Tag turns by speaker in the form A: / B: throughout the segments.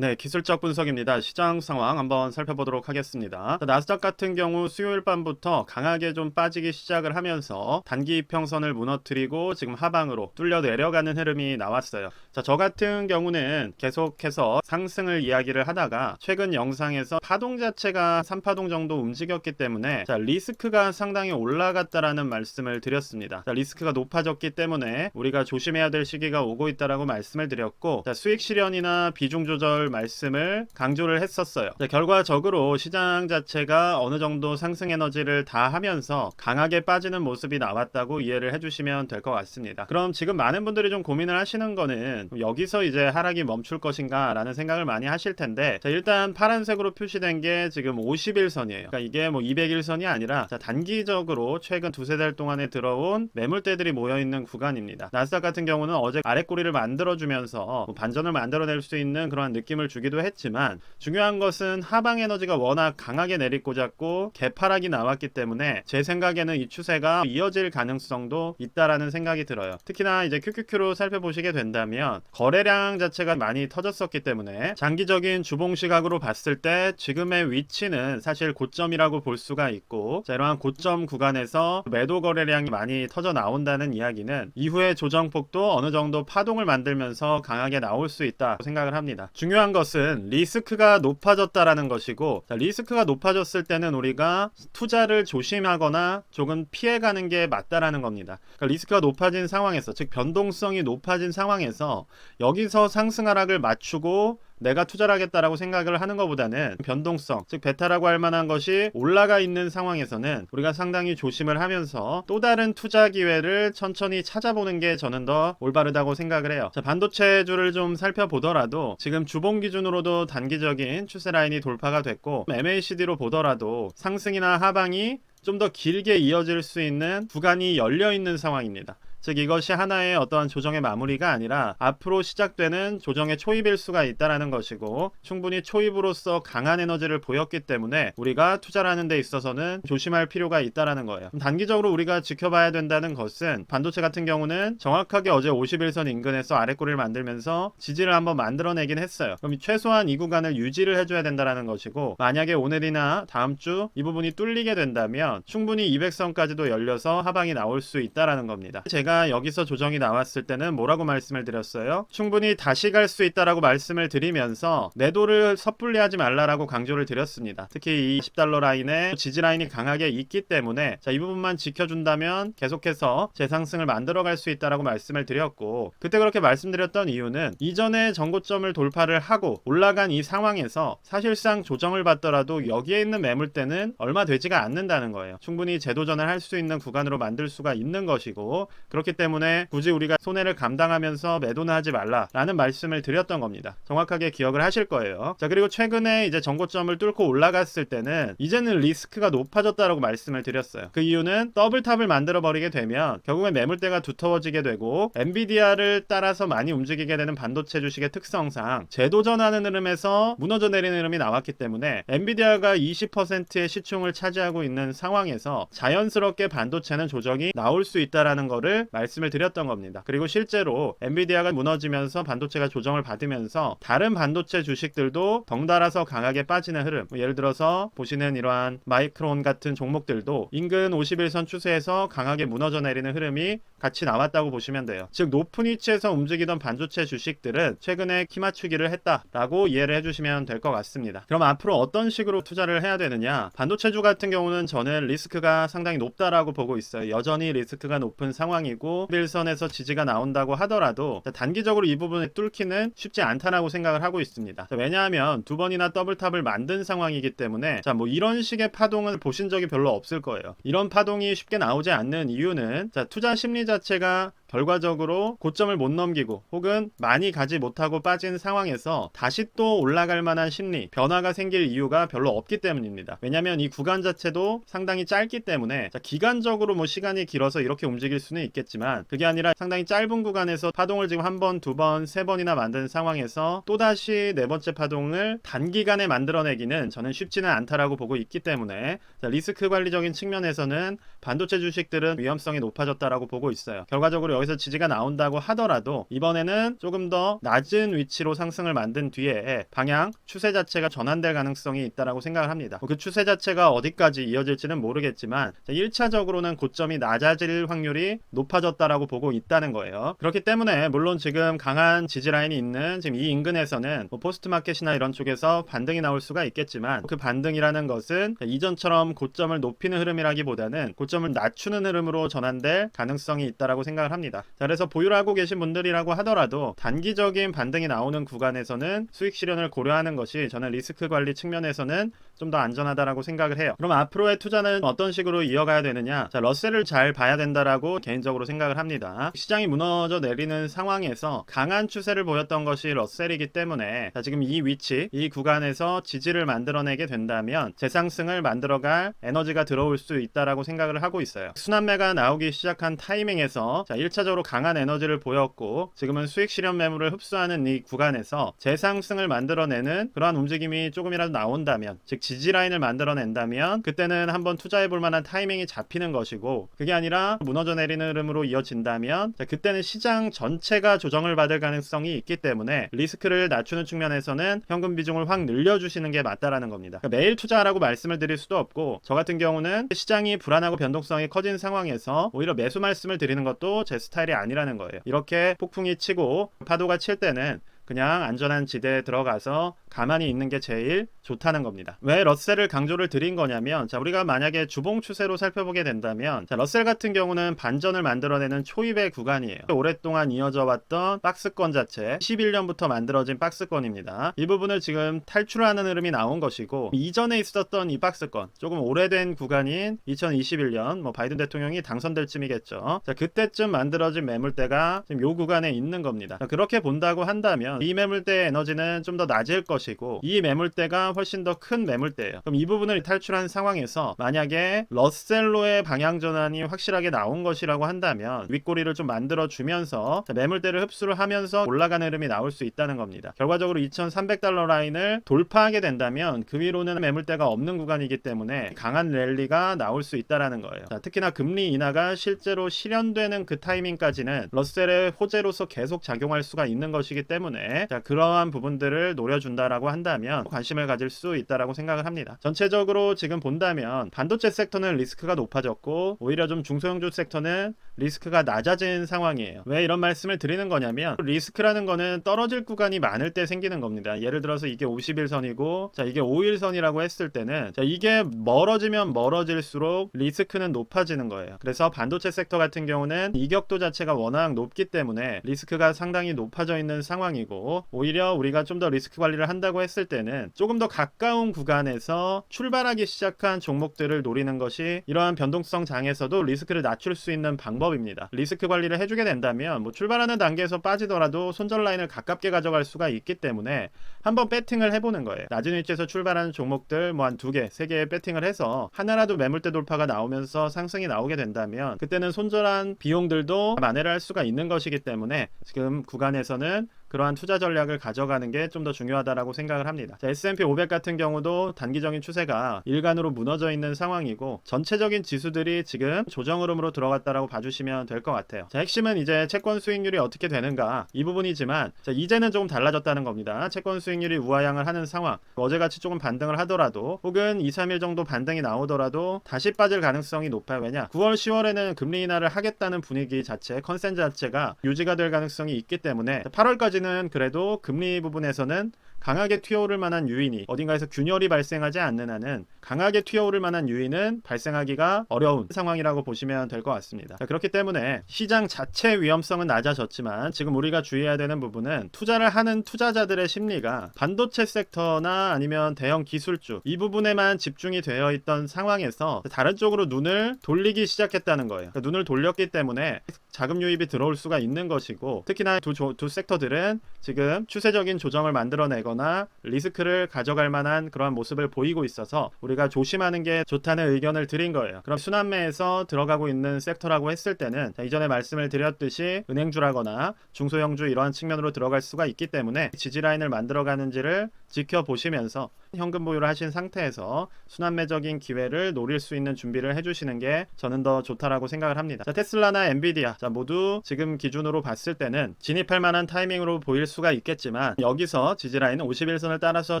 A: 네, 기술적 분석입니다. 시장 상황 한번 살펴보도록 하겠습니다. 자, 나스닥 같은 경우 수요일 밤부터 강하게 좀 빠지기 시작을 하면서 단기 이평선을 무너뜨리고 지금 하방으로 뚫려 내려가는 흐름이 나왔어요. 자, 저 같은 경우는 계속해서 상승을 이야기를 하다가 최근 영상에서 파동 자체가 3파동 정도 움직였기 때문에 자, 리스크가 상당히 올라갔다라는 말씀을 드렸습니다. 자, 리스크가 높아졌기 때문에 우리가 조심해야 될 시기가 오고 있다라고 말씀을 드렸고 자, 수익 실현이나 비중 조절 말씀을 강조를 했었어요. 자, 결과적으로 시장 자체가 어느 정도 상승 에너지를 다 하면서 강하게 빠지는 모습이 나왔다고 이해를 해주시면 될 것 같습니다. 그럼 지금 많은 분들이 좀 고민을 하시는 거는 여기서 이제 하락이 멈출 것인가 라는 생각을 많이 하실 텐데 자, 일단 파란색으로 표시된 게 지금 50일선이에요. 그러니까 이게 뭐 200일선이 아니라 자, 단기적으로 최근 두세 달 동안에 들어온 매물대들이 모여있는 구간입니다. 나스닥 같은 경우는 어제 아래꼬리를 만들어주면서 뭐 반전을 만들어낼 수 있는 그런 느낌 을 주기도 했지만 중요한 것은 하방 에너지가 워낙 강하게 내리꽂았고 개파락이 나왔기 때문에 제 생각에는 이 추세가 이어질 가능성도 있다라는 생각이 들어요. 특히나 이제 QQQ로 살펴보시게 된다면 거래량 자체가 많이 터졌었기 때문에 장기적인 주봉 시각으로 봤을 때 지금의 위치는 사실 고점이라고 볼 수가 있고 자, 이러한 고점 구간에서 매도 거래량이 많이 터져 나온다는 이야기는 이후에 조정폭도 어느 정도 파동을 만들면서 강하게 나올 수 있다 생각을 합니다. 중요 한 것은 리스크가 높아졌다라는 것이고 자, 리스크가 높아졌을 때는 우리가 투자를 조심하거나 조금 피해가는 게 맞다라는 겁니다. 그러니까 리스크가 높아진 상황에서 즉 변동성이 높아진 상황에서 여기서 상승 하락을 맞추고 내가 투자를 하겠다라고 생각을 하는 것보다는 변동성, 즉 베타라고 할 만한 것이 올라가 있는 상황에서는 우리가 상당히 조심을 하면서 또 다른 투자 기회를 천천히 찾아보는 게 저는 더 올바르다고 생각을 해요. 자, 반도체주를 좀 살펴보더라도 지금 주봉 기준으로도 단기적인 추세 라인이 돌파가 됐고 MACD로 보더라도 상승이나 하방이 좀 더 길게 이어질 수 있는 구간이 열려 있는 상황입니다. 즉 이것이 하나의 어떠한 조정의 마무리가 아니라 앞으로 시작되는 조정의 초입일 수가 있다라는 것이고 충분히 초입으로서 강한 에너지를 보였기 때문에 우리가 투자를 하는 데 있어서는 조심할 필요가 있다라는 거예요. 단기적으로 우리가 지켜봐야 된다는 것은 반도체 같은 경우는 정확하게 어제 51선 인근에서 아래꼬리를 만들면서 지지를 한번 만들어내긴 했어요. 그럼 최소한 이 구간을 유지를 해줘야 된다라는 것이고 만약에 오늘이나 다음 주 이 부분이 뚫리게 된다면 충분히 200선까지도 열려서 하방이 나올 수 있다라는 겁니다. 제가 여기서 조정이 나왔을 때는 뭐라고 말씀을 드렸어요? 충분히 다시 갈 수 있다라고 말씀을 드리면서 내도를 섣불리 하지 말라라고 강조를 드렸습니다. 특히 이 10달러 라인에 지지 라인이 강하게 있기 때문에 자, 이 부분만 지켜준다면 계속해서 재상승을 만들어 갈 수 있다라고 말씀을 드렸고 그때 그렇게 말씀드렸던 이유는 이전에 전고점을 돌파를 하고 올라간 이 상황에서 사실상 조정을 받더라도 여기에 있는 매물대는 얼마 되지가 않는다는 거예요. 충분히 재도전을 할 수 있는 구간으로 만들 수가 있는 것이고 그렇기 때문에 굳이 우리가 손해를 감당하면서 매도는 하지 말라라는 말씀을 드렸던 겁니다. 정확하게 기억을 하실 거예요. 자 그리고 최근에 이제 전고점을 뚫고 올라갔을 때는 이제는 리스크가 높아졌다라고 말씀을 드렸어요. 그 이유는 더블탑을 만들어 버리게 되면 결국엔 매물대가 두터워지게 되고 엔비디아를 따라서 많이 움직이게 되는 반도체 주식의 특성상 재도전하는 흐름에서 무너져 내리는 흐름이 나왔기 때문에 엔비디아가 20%의 시총을 차지하고 있는 상황에서 자연스럽게 반도체는 조정이 나올 수 있다라는 거를 말씀을 드렸던 겁니다. 그리고 실제로 엔비디아가 무너지면서 반도체가 조정을 받으면서 다른 반도체 주식들도 덩달아서 강하게 빠지는 흐름. 뭐 예를 들어서 보시는 이러한 마이크론 같은 종목들도 인근 51선 추세에서 강하게 무너져 내리는 흐름이 같이 나왔다고 보시면 돼요. 즉 높은 위치에서 움직이던 반도체 주식들은 최근에 키 맞추기를 했다라고 이해를 해주시면 될 것 같습니다. 그럼 앞으로 어떤 식으로 투자를 해야 되느냐? 반도체주 같은 경우는 저는 리스크가 상당히 높다라고 보고 있어요. 여전히 리스크가 높은 상황이고 1선에서 지지가 나온다고 하더라도 단기적으로 이 부분을 뚫기는 쉽지 않다라고 생각을 하고 있습니다. 자, 왜냐하면 두 번이나 더블탑을 만든 상황이기 때문에 자 뭐 이런 식의 파동을 보신 적이 별로 없을 거예요. 이런 파동이 쉽게 나오지 않는 이유는 자 투자 심리 자체가 결과적으로 고점을 못 넘기고 혹은 많이 가지 못하고 빠진 상황에서 다시 또 올라갈 만한 심리, 변화가 생길 이유가 별로 없기 때문입니다. 왜냐하면 이 구간 자체도 상당히 짧기 때문에 자, 기간적으로 뭐 시간이 길어서 이렇게 움직일 수는 있겠지만 그게 아니라 상당히 짧은 구간에서 파동을 지금 한 번, 두 번, 세 번이나 만든 상황에서 또다시 네 번째 파동을 단기간에 만들어내기는 저는 쉽지는 않다라고 보고 있기 때문에 자, 리스크 관리적인 측면에서는 반도체 주식들은 위험성이 높아졌다라고 보고 있어요. 결과적으로 여기서 지지가 나온다고 하더라도 이번에는 조금 더 낮은 위치로 상승을 만든 뒤에 방향 추세 자체가 전환될 가능성이 있다라고 생각을 합니다. 그 추세 자체가 어디까지 이어질지는 모르겠지만 1차적으로는 고점이 낮아질 확률이 높아졌다라고 보고 있다는 거예요. 그렇기 때문에 물론 지금 강한 지지 라인이 있는 지금 이 인근에서는 뭐 포스트 마켓이나 이런 쪽에서 반등이 나올 수가 있겠지만 그 반등이라는 것은 이전처럼 고점을 높이는 흐름이라기보다는 고점을 낮추는 흐름으로 전환될 가능성이 있다라고 생각을 합니다. 자, 그래서 보유를 하고 계신 분들이라고 하더라도 단기적인 반등이 나오는 구간에서는 수익 실현을 고려하는 것이 저는 리스크 관리 측면에서는 좀 더 안전하다라고 생각을 해요. 그럼 앞으로의 투자는 어떤 식으로 이어가야 되느냐? 자, 러셀을 잘 봐야 된다라고 개인적으로 생각을 합니다. 시장이 무너져 내리는 상황에서 강한 추세를 보였던 것이 러셀이기 때문에 자, 지금 이 위치, 이 구간에서 지지를 만들어내게 된다면 재상승을 만들어갈 에너지가 들어올 수 있다라고 생각을 하고 있어요. 순환매가 나오기 시작한 타이밍에서 자, 1차적으로 강한 에너지를 보였고 지금은 수익 실현 매물을 흡수하는 이 구간에서 재상승을 만들어내는 그러한 움직임이 조금이라도 나온다면 즉 지지 라인을 만들어낸다면 그때는 한번 투자해 볼 만한 타이밍이 잡히는 것이고 그게 아니라 무너져 내리는 흐름으로 이어진다면 자, 그때는 시장 전체가 조정을 받을 가능성이 있기 때문에 리스크를 낮추는 측면에서는 현금 비중을 확 늘려주시는 게 맞다라는 겁니다. 그러니까 매일 투자하라고 말씀을 드릴 수도 없고 저 같은 경우는 시장이 불안하고 변동성이 커진 상황에서 오히려 매수 말씀을 드리는 것도 제 스타일이 아니라는 거예요. 이렇게 폭풍이 치고 파도가 칠 때는 그냥 안전한 지대에 들어가서 가만히 있는 게 제일 좋다는 겁니다. 왜 러셀을 강조를 드린 거냐면 자 우리가 만약에 주봉 추세로 살펴보게 된다면 자 러셀 같은 경우는 반전을 만들어내는 초입의 구간이에요. 오랫동안 이어져 왔던 박스권 자체 11년부터 만들어진 박스권입니다. 이 부분을 지금 탈출하는 흐름이 나온 것이고 이전에 있었던 이 박스권 조금 오래된 구간인 2021년 뭐 바이든 대통령이 당선될 쯤이겠죠. 자 그때쯤 만들어진 매물대가 지금 요 구간에 있는 겁니다. 자, 그렇게 본다고 한다면 이 매물대의 에너지는 좀 더 낮을 것이고 이 매물대가 훨씬 더 큰 매물대예요. 그럼 이 부분을 탈출한 상황에서 만약에 러셀로의 방향 전환이 확실하게 나온 것이라고 한다면 윗꼬리를 좀 만들어 주면서 매물대를 흡수를 하면서 올라가는 흐름이 나올 수 있다는 겁니다. 결과적으로 2,300달러 라인을 돌파하게 된다면 그 위로는 매물대가 없는 구간이기 때문에 강한 랠리가 나올 수 있다라는 거예요. 자, 특히나 금리 인하가 실제로 실현되는 그 타이밍까지는 러셀의 호재로서 계속 작용할 수가 있는 것이기 때문에 자, 그러한 부분들을 노려준다라고 한다면 관심을 가질 수 있다라고 생각을 합니다. 전체적으로 지금 본다면 반도체 섹터는 리스크가 높아졌고 오히려 좀 중소형주 섹터는 리스크가 낮아진 상황이에요. 왜 이런 말씀을 드리는 거냐면 리스크라는 거는 떨어질 구간이 많을 때 생기는 겁니다. 예를 들어서 이게 50일선이고 자 이게 5일선이라고 했을 때는 자 이게 멀어지면 멀어질수록 리스크는 높아지는 거예요. 그래서 반도체 섹터 같은 경우는 이격도 자체가 워낙 높기 때문에 리스크가 상당히 높아져 있는 상황이고 오히려 우리가 좀 더 리스크 관리를 한다고 했을 때는 조금 더 가까운 구간에서 출발하기 시작한 종목들을 노리는 것이 이러한 변동성 장에서도 리스크를 낮출 수 있는 방법입니다. 리스크 관리를 해주게 된다면 뭐 출발하는 단계에서 빠지더라도 손절 라인을 가깝게 가져갈 수가 있기 때문에 한번 배팅을 해보는 거예요. 낮은 위치에서 출발하는 종목들 뭐 한 두 개, 세 개의 배팅을 해서 하나라도 매물대 돌파가 나오면서 상승이 나오게 된다면 그때는 손절한 비용들도 만회를 할 수가 있는 것이기 때문에 지금 구간에서는 그러한 투자 전략을 가져가는 게 좀 더 중요하다라고 생각을 합니다. 자, S&P 500 같은 경우도 단기적인 추세가 일간으로 무너져 있는 상황이고 전체적인 지수들이 지금 조정 흐름으로 들어갔다라고 봐주시면 될 것 같아요. 자, 핵심은 이제 채권 수익률이 어떻게 되는가 이 부분이지만 자, 이제는 조금 달라졌다는 겁니다. 채권 수익률이 우하향을 하는 상황 어제같이 조금 반등을 하더라도 혹은 2, 3일 정도 반등이 나오더라도 다시 빠질 가능성이 높아요. 왜냐 9월, 10월에는 금리 인하를 하겠다는 분위기 자체 컨센 자체가 유지가 될 가능성이 있기 때문에 8월까지 까지는 그래도 금리 부분에서는 강하게 튀어오를 만한 유인이 어딘가에서 균열이 발생하지 않는 한은 강하게 튀어오를 만한 유인은 발생하기가 어려운 상황이라고 보시면 될 것 같습니다. 자, 그렇기 때문에 시장 자체 위험성은 낮아졌지만 지금 우리가 주의해야 되는 부분은 투자를 하는 투자자들의 심리가 반도체 섹터나 아니면 대형 기술주 이 부분에만 집중이 되어 있던 상황에서 다른 쪽으로 눈을 돌리기 시작했다는 거예요. 그러니까 눈을 돌렸기 때문에 자금 유입이 들어올 수가 있는 것이고 특히나 두, 조, 두 섹터들은 지금 추세적인 조정을 만들어내고 되거나 리스크를 가져갈 만한 그러한 모습을 보이고 있어서 우리가 조심하는 게 좋다는 의견을 드린 거예요. 그럼 순환매에서 들어가고 있는 섹터라고 했을 때는 자, 이전에 말씀을 드렸듯이 은행주라거나 중소형주 이러한 측면으로 들어갈 수가 있기 때문에 지지라인을 만들어가는지를 지켜보시면서 현금 보유를 하신 상태에서 순환매적인 기회를 노릴 수 있는 준비를 해주시는 게 저는 더 좋다라고 생각을 합니다. 자, 테슬라나 엔비디아 자, 모두 지금 기준으로 봤을 때는 진입할 만한 타이밍으로 보일 수가 있겠지만 여기서 지지라인 51선을 따라서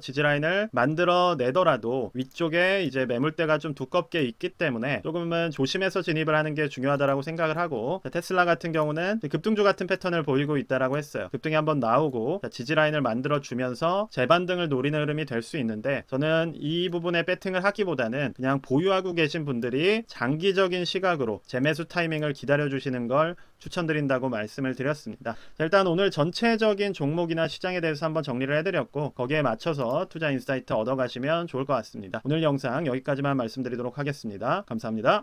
A: 지지라인을 만들어 내더라도 위쪽에 이제 매물대가 좀 두껍게 있기 때문에 조금은 조심해서 진입을 하는 게 중요하다라고 생각을 하고 자, 테슬라 같은 경우는 급등주 같은 패턴을 보이고 있다라고 했어요. 급등이 한번 나오고 자, 지지라인을 만들어 주면서 재반등을 노리는 흐름이 될 수 있는데 저는 이 부분에 배팅을 하기보다는 그냥 보유하고 계신 분들이 장기적인 시각으로 재매수 타이밍을 기다려 주시는 걸 추천드린다고 말씀을 드렸습니다. 자, 일단 오늘 전체적인 종목이나 시장에 대해서 한번 정리를 해드렸고 거기에 맞춰서 투자 인사이트 얻어가시면 좋을 것 같습니다. 오늘 영상 여기까지만 말씀드리도록 하겠습니다. 감사합니다.